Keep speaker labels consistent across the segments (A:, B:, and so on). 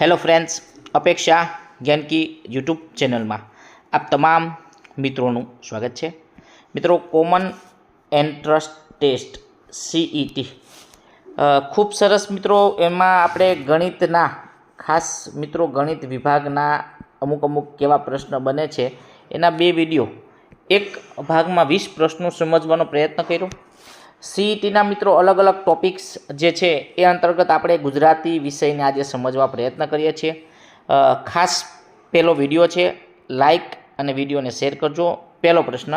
A: Hello friends અપેક્ષા Gyanki YouTube ચેનલમાં આપ તમામ મિત્રોનું સ્વાગત છે. મિત્રો કોમન એન્ટ્રન્સ ટેસ્ટ સીઈટી ખૂબ સરસ મિત્રો, એમાં આપણે ગણિતના ખાસ મિત્રો, ગણિત વિભાગના અમુક અમુક કેવા પ્રશ્ન બને છે, એના બે વીડિયો. એક ભાગમાં વીસ પ્રશ્નો સમજવાનો પ્રયત્ન કર્યો. સીઈટીના મિત્રો અલગ અલગ ટોપિક્સ જે છે એ અંતર્ગત આપણે ગુજરાતી વિષયને આજે સમજવા પ્રયત્ન કરીએ છીએ. ખાસ પહેલો વીડિયો છે, લાઈક અને વિડીયોને શેર કરજો. પહેલો પ્રશ્ન,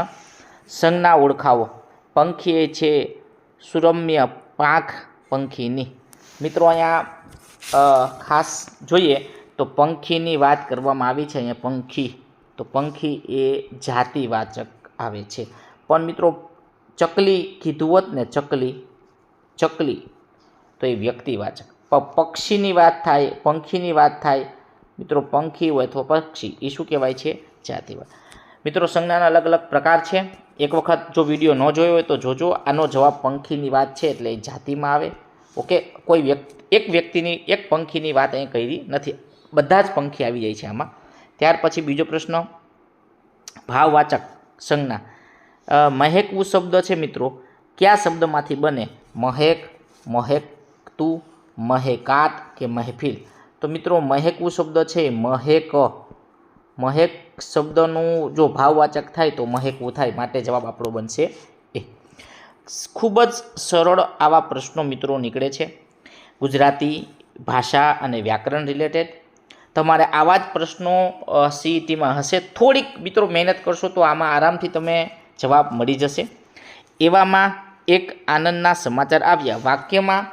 A: સંજ્ઞા ઓળખાવો. પંખી એ છે સુરમ્ય પાંખ પંખીની. મિત્રો અહીંયા ખાસ જોઈએ તો પંખીની વાત કરવામાં આવી છે, અહીંયા પંખી. તો પંખી એ જાતિવાચક આવે છે. પણ મિત્રો ચકલી કીધું હોત ને ચકલી ચકલી, તો એ વ્યક્તિવાચક પક્ષીની વાત થાય, પંખીની વાત થાય, મિત્રો પંખી હોય અથવા પક્ષી, એ શું કહેવાય છે? જાતિવાદ મિત્રો સંજ્ઞાના અલગ અલગ પ્રકાર છે. એક વખત જો વીડિયો ન જોયો હોય તો જોજો. આનો જવાબ પંખીની વાત છે એટલે એ જાતિમાં આવે. ઓકે? કોઈ વ્યક્તિ, એક વ્યક્તિની, એક પંખીની વાત અહીં કરી નથી. બધા જ પંખી આવી જાય છે આમાં. ત્યાર પછી બીજો પ્રશ્ન. ભાવવાચક સંજ્ઞા. મહેકવું શબ્દ છે મિત્રો. કયા શબ્દમાંથી બને? મહેક મહેકતું મહેકાત કે મહેફિલ? તો મિત્રો મહેકવું શબ્દ છે મહેક. મહેક શબ્દનું જો ભાવવાચક થાય તો મહેકવું થાય. માટે જવાબ આપણો બનશે એ. ખૂબ જ સરળ આવા પ્રશ્નો મિત્રો નીકળે છે. ગુજરાતી ભાષા અને વ્યાકરણ રિલેટેડ તમારે આવા જ પ્રશ્નો સીઈટીમાં હશે. થોડીક મિત્રો મહેનત કરશો તો આમાં આરામથી તમે જવાબ મળી જશે. એવામાં એક આનંદના સમાચાર આવ્યા. વાક્યમાં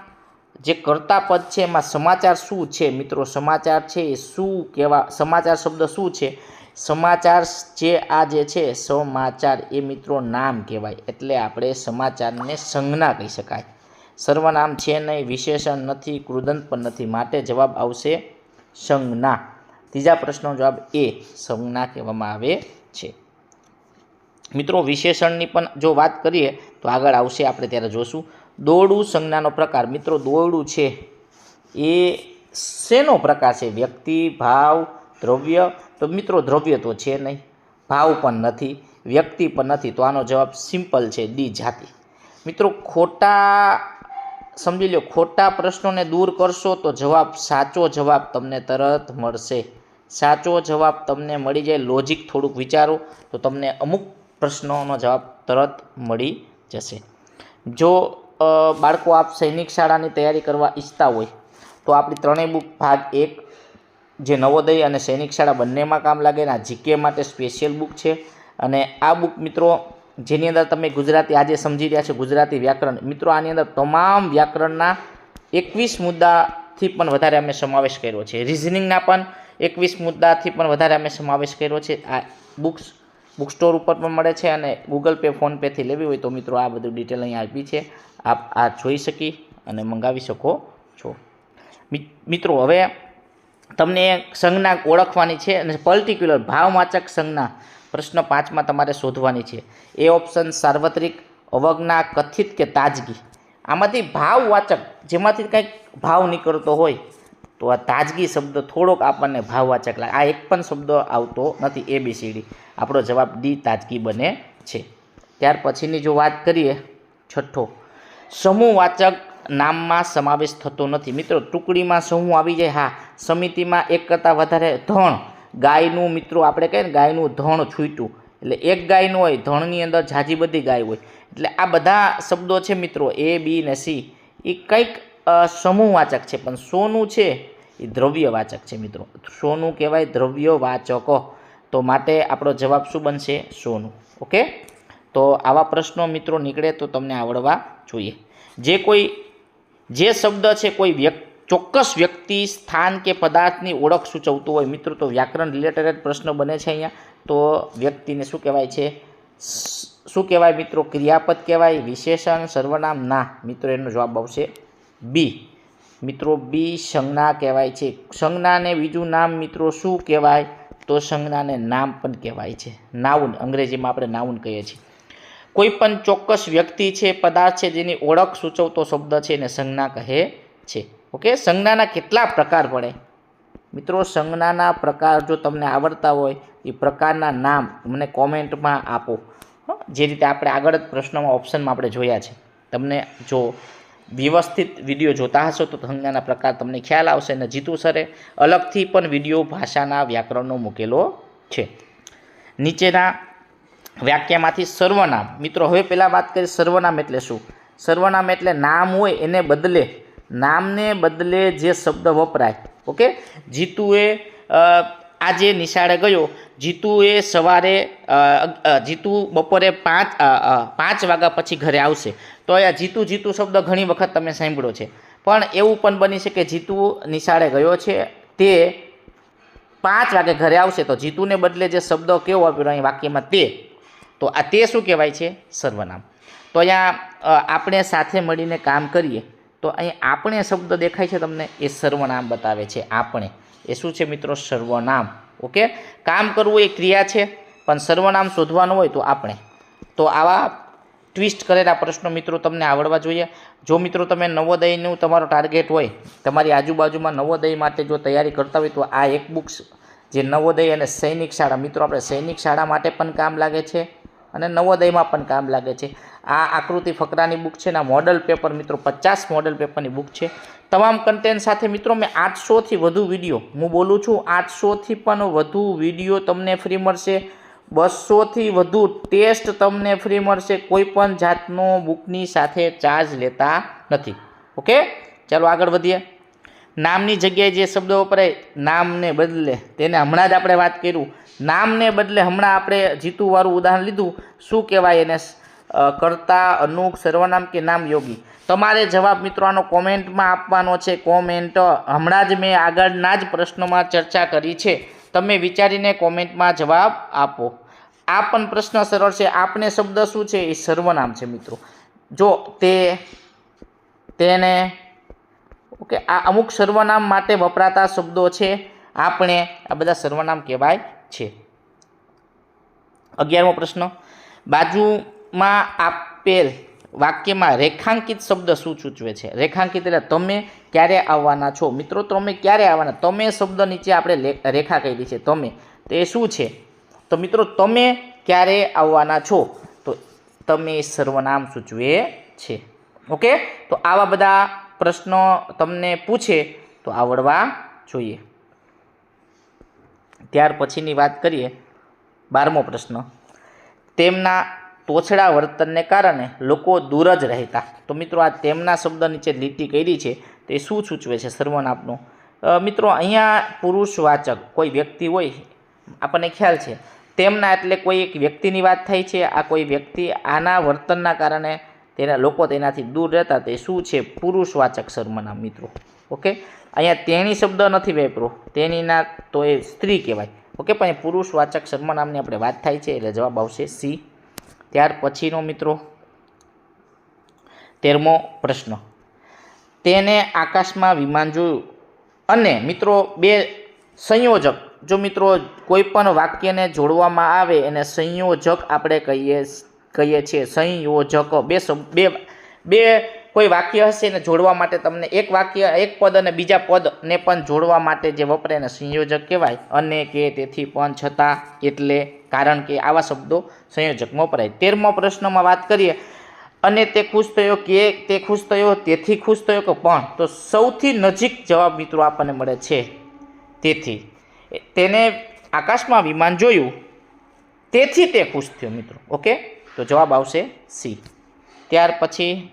A: જે કર્તા પદ છે, એમાં સમાચાર શું છે? મિત્રો, સમાચાર છે એ શું કહેવા, સમાચાર શબ્દ શું છે? સમાચાર જે આ જે છે, સમાચાર એ મિત્રો નામ કહેવાય. એટલે આપણે સમાચારને સંજ્ઞા કહી શકાય. સર્વનામ છે નહીં, વિશેષણ નથી કૃદંત પણ નથી. માટે જવાબ આવશે સંજ્ઞા. ત્રીજા પ્રશ્નનો જવાબ એ સંજ્ઞા કહેવામાં આવે છે. મિત્રો, વિશેષણની પણ જો વાત કરીએ, તો આગળ આવશે, આપણે ત્યારે જોશું. દોરડું સંજ્ઞાનો પ્રકાર, મિત્રો દોરડું છે એ શેનો પ્રકાર છે? વ્યક્તિ, ભાવ, દ્રવ્ય? તો મિત્રો, દ્રવ્ય તો છે નહીં, ભાવ પણ નથી, વ્યક્તિ પણ નથી, તો આનો જવાબ સિમ્પલ છે, ડી, જાતિ. મિત્રો, ખોટા, સમજી લો ખોટા પ્રશ્નોને દૂર કરશો તો જવાબ સાચો જવાબ તમને તરત મળશે. સાચો જવાબ તમને મળી જાય, લોજિક થોડુંક વિચારો, તો તમને અમુક પ્રશ્નોનો જવાબ તરત મળી જશે. જો બાળકો આપ સૈનિક શાળાની તૈયારી કરવા ઈચ્છતા હોય, તો આપણી ત્રણેય બુક ભાગ એક, જે નવોદય અને સૈનિક શાળા બંનેમાં કામ લાગે આ જીકે માટે સ્પેશિયલ બુક છે. અને આ બુક મિત્રો, જેની અંદર તમે ગુજરાતી આજે સમજી રહ્યા છો, ગુજરાતી વ્યાકરણ, મિત્રો આની અંદર તમામ વ્યાકરણના એકવીસ મુદ્દાથી પણ વધારે અમે સમાવેશ કર્યો છે. રિઝનિંગના પણ એકવીસ મુદ્દાથી પણ વધારે અમે સમાવેશ કર્યો છે. આ બુક્સ બુક સ્ટોર ઉપર પણ મળે છે અને ગૂગલ પે ફોનપેથી લેવી હોય તો મિત્રો આ બધું ડિટેલ અહીં આપી છે. આપ આ જોઈ શકી અને મંગાવી શકો છો. મિત્રો, હવે તમને સંજ્ઞા ઓળખવાની છે અને પર્ટિક્યુલર ભાવવાચક સંજ્ઞા પ્રશ્ન પાંચમાં તમારે શોધવાની છે. એ ઓપ્શન સાર્વત્રિક, અવજ્ઞા, કથિત કે તાજગી. આમાંથી ભાવવાચક, જેમાંથી કંઈક ભાવ નીકળતો હોય તો આ તાજગી શબ્દ થોડોક આપણને ભાવવાચક લાગે. આ એક પણ શબ્દ આવતો નથી એ બી સી ડી આપણો જવાબ ડી તાજગી બને છે. ત્યાર પછીની જો વાત કરીએ, છઠ્ઠો. સમૂહવાચક નામમાં સમાવેશ થતો નથી. મિત્રો, ટુકડીમાં સમૂહ આવી જાય. હા, સમિતિમાં એક કરતાં વધારે ધણ ગાયનું, મિત્રો, આપણે કહીએ ને, ગાયનું ધણ છૂટ્યું. એટલે એક ગાયનું હોય, ધણની અંદર ઝાઝી બધી ગાય હોય. એટલે આ બધા શબ્દો છે, મિત્રો, એ, બી ને સી. એ કંઈક સમૂહવાચક છે. પણ સોનું છે, એ દ્રવ્યવાચક છે, મિત્રો. સોનું કહેવાય દ્રવ્યવાચકો તો માટે આપણો જવાબ શું બનશે સોનું. ઓકે? તો આવા પ્રશ્નો મિત્રો નીકળે તો તમને આવડવા જોઈએ. જે કોઈ, જે શબ્દ છે કોઈ વ્યક્તિ, ચોક્કસ વ્યક્તિ, સ્થાન કે પદાર્થની ઓળખ સૂચવતું હોય, મિત્રો, તો વ્યાકરણ રિલેટેડ પ્રશ્ન બને છે અહીંયા. તો વ્યક્તિને શું કહેવાય છે? શું કહેવાય મિત્રો? ક્રિયાપદ કહેવાય, વિશેષણ, સર્વનામ? ના, મિત્રો, એનો જવાબ આવશે બી મિત્રો બી સંજ્ઞા કહેવાય છે. સંજ્ઞાને બીજું નામ મિત્રો શું કહેવાય? તો સંજ્ઞાને નામ પણ કહેવાય છે. નાઉન, અંગ્રેજીમાં આપણે નાઉન કહીએ છીએ. કોઈ પણ ચોક્કસ વ્યક્તિ છે, પદાર્થ છે, જેની ઓળખ સૂચવતો શબ્દ છે એને સંજ્ઞા કહે છે. ઓકે? સંજ્ઞાના કેટલા પ્રકાર પડે? મિત્રો, સંજ્ઞાના પ્રકાર જો તમને આવડતા હોય, એ પ્રકારના નામ મને કોમેન્ટમાં આપો. જે રીતે આપણે આગળ જ પ્રશ્નમાં, ઓપ્શનમાં આપણે જોયા છે. તમને જો વ્યવસ્થિત વીડિયો જોતા હશો તો સંજ્ઞાના પ્રકાર તમને ખ્યાલ આવશે અને જીતુ સરે અલગથી પણ વીડિયો ભાષાના વ્યાકરણનો મૂકેલો છે. નીચેના વાક્યમાંથી સર્વનામ. મિત્રો, હવે પહેલાં વાત કરીએ સર્વનામ એટલે શું? સર્વનામ એટલે નામ હોય એને બદલે, નામને બદલે જે શબ્દ વપરાય. ઓકે? જીતુએ આજે નિશાળે ગયો, જીતુએ સવારે જીતુ બપોરે પાંચ પાંચ વાગ્યા પછી ઘરે આવશે. તો અહીંયા જીતુ જીતુ શબ્દ ઘણી વખત તમે સાંભળ્યો છે. પણ એવું પણ બની શકે જીતુ નિશાળે ગયો છે. તે પાંચ વાગે ઘરે આવશે તો જીતુને બદલે જે શબ્દ કેવો આપ્યો અહીં વાક્યમાં તે. તો આ તે શું કહેવાય છે? સર્વનામ. તો અહીંયા આપણે સાથે મળીને કામ કરીએ તો અહીં આપણે શબ્દ દેખાય છે તમને? એ સર્વનામ બતાવે છે આપણે. એ શું છે મિત્રો? સર્વનામ. ઓકે? કામ કરવું એ ક્રિયા છે, પણ સર્વનામ શોધવાનું હોય તો આપણે. તો આવા ટ્વિસ્ટ કરેલા પ્રશ્નો મિત્રો તમને આવડવા જોઈએ. જો મિત્રો તમે નવોદયનું તમારો ટાર્ગેટ હોય, તમારી આજુબાજુમાં નવોદય માટે જો તૈયારી કરતા હોય, તો આ એક બુક્સ જે નવોદય અને સૈનિક શાળા, મિત્રો આપણે સૈનિક શાળા માટે પણ કામ લાગે છે અને નવોદયમાં પણ કામ લાગે છે. આ આકૃતિ ફકરાની બુક છે ને મોડલ પેપર મિત્રો, પચાસ મોડલ પેપરની બુક છે. તમામ કન્ટેન્ટ સાથે મિત્રો મેં આઠસોથી વધુ વીડિયો હું બોલું છું આઠસોથી પણ વધુ વીડિયો તમને ફ્રી મળશે. બસોથી વધુ ટેસ્ટ તમને ફ્રી મળશે, કોઈ પણ જાતનો બુકની સાથે ચાર્જ લેતા નથી. ઓકે? ચાલો આગળ વધીએ. નામની જગ્યાએ જે શબ્દ વપરાય, નામને બદલે. તેને હમણાં જ આપણે વાત કર્યું. નામને બદલે હમણાં આપણે જીતુવાળું ઉદાહરણ લીધું. શું કહેવાય એને? કરતા કર્તા અનુક સર્વનામ કે નામ યોગી? તમારે જવાબ મિત્રો આનો કોમેન્ટમાં આપવાનો છે. કોમેન્ટ હમણાં જ મેં આગળના જ પ્રશ્નોમાં ચર્ચા કરી છે. તમે વિચારીને કોમેન્ટમાં જવાબ આપો. આ પણ પ્રશ્ન સરળ છે. આપણે શબ્દ શું છે? એ સર્વનામ છે મિત્રો. જો તે, તેને, ઓકે, આ અમુક સર્વનામ માટે વપરાતા શબ્દો છે. આપણે આ બધા સર્વનામ કહેવાય છે. અગિયારમો પ્રશ્ન. બાજુમાં આપેલ વાક્યમાં રેખાંકિત શબ્દ શું સૂચવે છે? રેખાંકિત એટલે તમે ક્યારે આવવાના છો? મિત્રો, તમે ક્યારે આવવાના? તમે શબ્દ નીચે આપણે રેખા કરી છે. તમે. તો એ શું છે? તો મિત્રો, તમે ક્યારે આવવાના છો? તો તમે સર્વનામ સૂચવે છે. ઓકે? તો આવા બધા પ્રશ્નો તમને પૂછે તો આવડવા જોઈએ. ત્યાર પછીની વાત કરીએ. બારમો પ્રશ્ન. તેમના તોછડા વર્તનને કારણે લોકો દૂર જ રહેતા. તો મિત્રો, આ તેમના શબ્દ નીચે લીટી કરી છે, તે શું સૂચવે છે સર્વનામનું મિત્રો, અહીંયા પુરુષવાચક કોઈ વ્યક્તિ હોય, આપણને ખ્યાલ છે, તેમના એટલે કોઈ એક વ્યક્તિની વાત થાય છે, આ કોઈ વ્યક્તિ આના વર્તનના કારણે તેના, લોકો તેનાથી દૂર રહેતા, તે શું છે? પુરુષવાચક સર્વનામ મિત્રો. ઓકે? અહીંયા તેણી શબ્દ નથી વાપરો, તેણીના તો એ સ્ત્રી કહેવાય. ઓકે? પણ એ પુરુષવાચક સર્વનામની આપણે વાત થાય છે, એટલે જવાબ આવશે સી. ત્યાર પછીનો મિત્રો તેરમો પ્રશ્ન. તેને આકાશમાં વિમાન જોયું. અને મિત્રો બે સંયોજક, જો મિત્રો કોઈ પણ વાક્યને જોડવામાં આવે એને સંયોજક આપણે કહીએ કહીએ છીએ. સંયોજક. બે બે બે કોઈ વાક્ય હશે એને જોડવા માટે તમને એક વાક્ય, એક પદ અને બીજા પદને પણ જોડવા માટે જે વપરાય એને સંયોજક કહેવાય. અને કે તેથી પણ છતાં એટલે કારણ કે આવા શબ્દો સંયોજકમાં વપરાય. તેરમો પ્રશ્નમાં વાત કરીએ. અને તે ખુશ થયો કે તે ખુશ થયો, તેથી ખુશ થયો કે પણ? તો સૌથી નજીક જવાબ મિત્રો આપણને મળે છે. તેથી. તેને આકાશમાં વિમાન જોયું. તેથી તે ખુશ થયો મિત્રો. ઓકે? તો જવાબ આવશે સી. ત્યાર પછી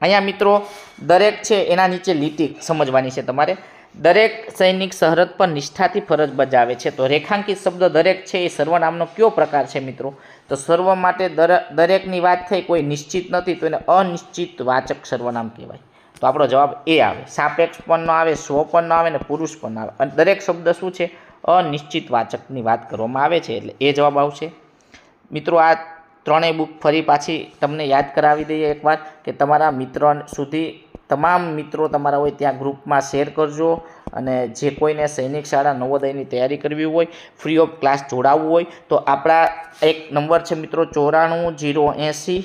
A: અહીંયા મિત્રો દરેક છે એના નીચે લીટી સમજવાની છે તમારે. દરેક સૈનિક સરહદ પર નિષ્ઠાથી ફરજ બજાવે છે. તો રેખાંકિત શબ્દ દરેક છે એ સર્વનામનો કયો પ્રકાર છે મિત્રો? તો સર્વ માટે દર, દરેકની વાત થઈ, કોઈ નિશ્ચિત નથી, તો એને અનિશ્ચિત વાચક સર્વનામ કહેવાય. તો આપણો જવાબ એ આવે. સાપેક્ષ પણ ન આવે, સ્વ પણ ન આવે ને પુરુષ પણ આવે. અને દરેક શબ્દ શું છે? અનિશ્ચિત વાચકની વાત કરવામાં આવે છે, એટલે એ જવાબ આવશે. મિત્રો, આ ત્રણેય બુક ફરી પાછી તમને યાદ કરાવી દઈએ એકવાર કે તમારા મિત્ર સુધી તમામ મિત્રો તમારા હોય ત્યાં ગ્રુપમાં શેર કરજો અને જે કોઈને સૈનિક શાળા નવોદયની તૈયારી કરવી હોય ફ્રી ઓફ ક્લાસ જોડાવવું હોય, તો આપણા એક નંબર છે મિત્રો ચોરાણું જીરો એંસી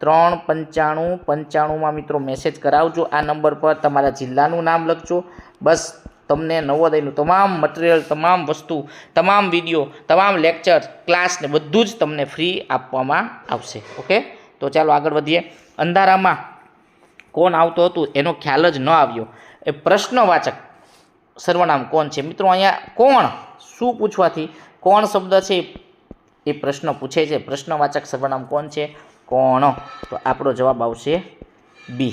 A: ત્રણ પંચાણું પંચાણુંમાં મિત્રો મેસેજ કરાવજો. આ નંબર પર તમારા જિલ્લાનું નામ લખજો. બસ તમને નવોદયનું તમામ મટીરિયલ તમામ વસ્તુ, તમામ વીડિયો તમામ લેક્ચર ક્લાસ ને બધું જ તમને ફ્રી આપવામાં આવશે. ઓકે તો ચાલો આગળ વધીએ. અંધારામાં કોણ આવતું હતું એનો ખ્યાલ જ ન આવ્યો. એ પ્રશ્નવાચક સર્વનામ કોણ છે? મિત્રો, અહીંયા કોણ? શું પૂછવાથી? કોણ શબ્દ છે? એ પ્રશ્ન પૂછે છે. પ્રશ્નવાચક સર્વનામ કોણ છે? કોણ? તો આપણો જવાબ આવશે બી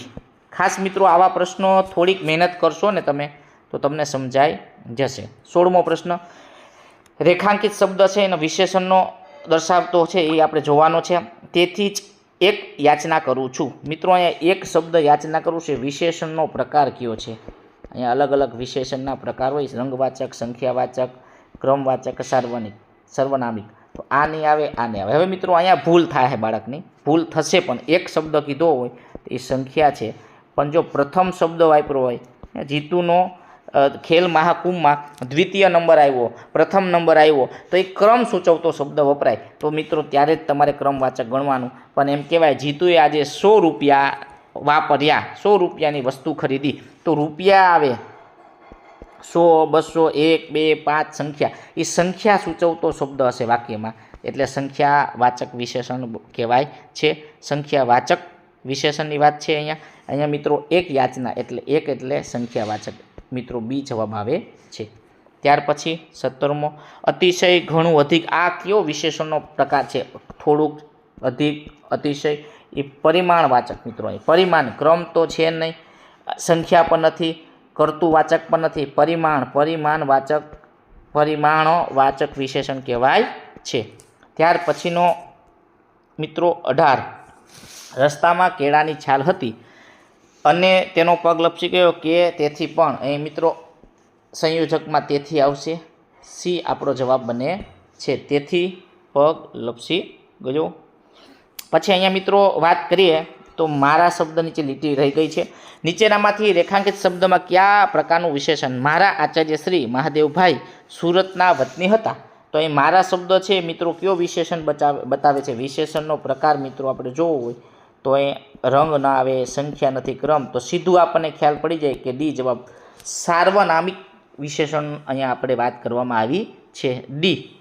A: ખાસ મિત્રો, આવા પ્રશ્નો થોડીક મહેનત કરશો ને તમે, તો તમને સમજાઈ જશે. સોળમો પ્રશ્ન. રેખાંકિત શબ્દ છે એનો વિશેષણનો દર્શાવતો છે, એ આપણે જોવાનો છે. તેથી જ એક યાચના કરું છું. મિત્રો, અહીંયા એક શબ્દ યાચના કરું છે. વિશેષણનો પ્રકાર કયો છે? અહીંયા અલગ અલગ વિશેષણના પ્રકાર હોય રંગવાચક, સંખ્યાવાચક, ક્રમવાચક, સાર્વનિક, સર્વનામિક. તો આ નહીં આવે, આ નહીં આવે. હવે મિત્રો, અહીંયા ભૂલ થાય બાળકની. ભૂલ થશે પણ એક શબ્દ કીધો હોય તો એ સંખ્યા છે. પણ જો પ્રથમ શબ્દ વાપરો હોય, જીતુનો ખેલ મહાકુંભમાં દ્વિતીય નંબર આવ્યો, પ્રથમ નંબર આવ્યો. તો એ ક્રમ સૂચવતો શબ્દ વપરાય. તો મિત્રો, ત્યારે જ તમારે ક્રમવાચક ગણવાનું. પણ એમ કહેવાય, જીતુએ આજે સો રૂપિયા વાપર્યા, સો રૂપિયાની વસ્તુ ખરીદી. તો રૂપિયા આવે. સો, બસો, એક, બે, પાંચ સંખ્યા. એ સંખ્યા સૂચવતો શબ્દ હશે વાક્યમાં. એટલે સંખ્યા વાચક વિશેષણ કહેવાય છે. સંખ્યા વાચક વિશેષણની વાત છે અહીંયા. અહીંયા મિત્રો, એક યાચના એટલે એક એટલે સંખ્યા વાચક. મિત્રો બી જવાબ આવે છે. ત્યાર પછી સત્તરમો, અતિશય ઘણું અધિક આ કયો વિશેષણનો પ્રકાર છે? થોડુંક અધિક, અતિશય, એ પરિમાણવાચક મિત્રો અહીં. પરિમાણ ક્રમ તો છે નહીં, સંખ્યા પણ નથી કરતું વાચક પણ નથી, પરિમાણ પરિમાણ વાચક પરિમાણો વાચક વિશેષણ કહેવાય છે. ત્યાર પછીનો મિત્રો અઢાર. રસ્તામાં કેળાની છાલ હતી. અને તેનો પગ લપસી ગયો કે તેથી પણ. અહીં મિત્રો, સંયોજકમાં તેથી આવશે. સી આપણો જવાબ બને છે. તેથી પગ લપસી ગયો. પછી અહીંયા મિત્રો વાત કરીએ તો મારા શબ્દ નીચે લીટી રહી ગઈ છે. નીચેનામાંથી રેખાંકિત શબ્દમાં કયા પ્રકારનું વિશેષણ? મારા આચાર્ય શ્રી મહાદેવભાઈ સુરતના વતની હતા. તો અહીં મારા શબ્દ છે, મિત્રો, કયો વિશેષણ બચાવે બતાવે છે? વિશેષણનો પ્રકાર મિત્રો આપણે જોવો હોય. તો એ રંગ ના આવે, સંખ્યા નથી, ક્રમ. તો સીધું આપણને ખ્યાલ પડી જાય કે ડી જવાબ સાર્વનામિક વિશેષણ અહીંયા આપણે વાત કરવામાં આવી છે. ડી.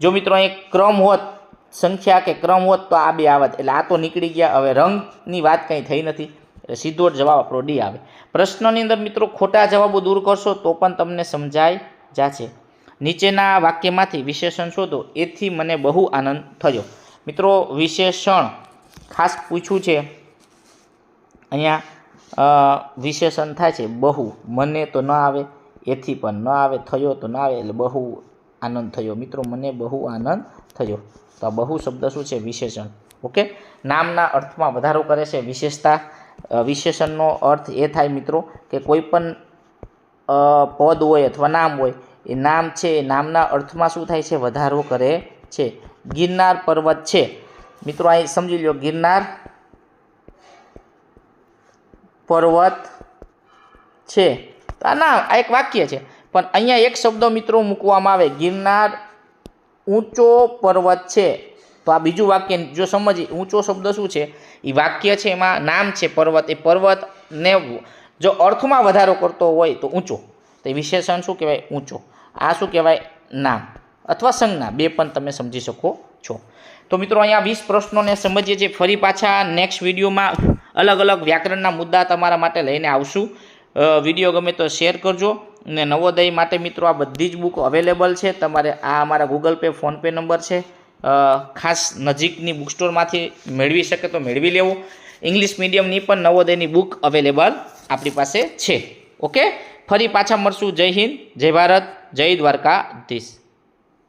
A: જો મિત્રો અહીં ક્રમ હોત, સંખ્યા કે ક્રમ હોત, તો આ બે આવત. એટલે આ તો નીકળી ગયા. હવે રંગની વાત કંઈ થઈ નથી. એટલે સીધો જવાબ આપણો ડી આવે. પ્રશ્નની અંદર મિત્રો ખોટા જવાબો દૂર કરશો તો પણ તમને સમજાય જાશે. નીચેના વાક્યમાંથી વિશેષણ શોધો. એથી મને બહુ આનંદ થયો. મિત્રો, વિશેષણ. ખાસ પૂછ્યું છે, અહીંયા વિશેષણ થાય છે, બહુ. મને તો ન આવે, એથી પણ ન આવે, થયો તો ન આવે, એટલે બહુ આનંદ થયો. મિત્રો, મને બહુ આનંદ થયો. તો આ બહુ શબ્દ શું છે? વિશેષણ. ઓકે? નામના અર્થમાં વધારો કરે છે, વિશેષતા વિશેષણનો અર્થ એ થાય, મિત્રો, કે કોઈ પણ પદ હોય અથવા નામ હોય, એ નામ છે, એ નામના અર્થમાં શું થાય છે? વધારો કરે છે. ગિરનાર પર્વત છે. મિત્રો, અહીં સમજી લો ગિરનાર પર્વત છે. ના, આ એક વાક્ય છે. પણ અહીંયા એક શબ્દ મિત્રો મૂકવામાં આવે, ગિરનાર ઊંચો પર્વત છે. તો આ બીજું વાક્ય, જો સમજીએ, ઊંચો શબ્દ શું છે? એ વાક્ય છે, એમાં નામ છે પર્વત. એ પર્વતને જો અર્થમાં વધારો કરતો હોય તો ઊંચો. તો એ વિશેષણ શું કહેવાય? ઊંચો. આ શું કહેવાય? નામ. અથવા સંજ્ઞા. બે પણ તમે સમજી શકો છો. તો મિત્રો અહીંયા વીસ પ્રશ્નોને સમજીએ છીએ. ફરી પાછા નેક્સ્ટ વિડીયોમાં અલગ અલગ વ્યાકરણના મુદ્દા તમારા માટે લઈને આવશું. વીડિયો ગમે તો શેર કરજો અને નવોદય માટે મિત્રો આ બધી જ બુક અવેલેબલ છે. તમારે આ અમારા ગૂગલ પે ફોનપે નંબર છે. ખાસ નજીકની બુક સ્ટોરમાંથી મેળવી શકે તો મેળવી લેવું. ઇંગ્લિશ મીડિયમની પણ નવોદયની બુક અવેલેબલ આપણી પાસે છે. ઓકે? ફરી પાછા મળશું. જય હિન્દ, જય ભારત, જય દ્વારકાધીશ.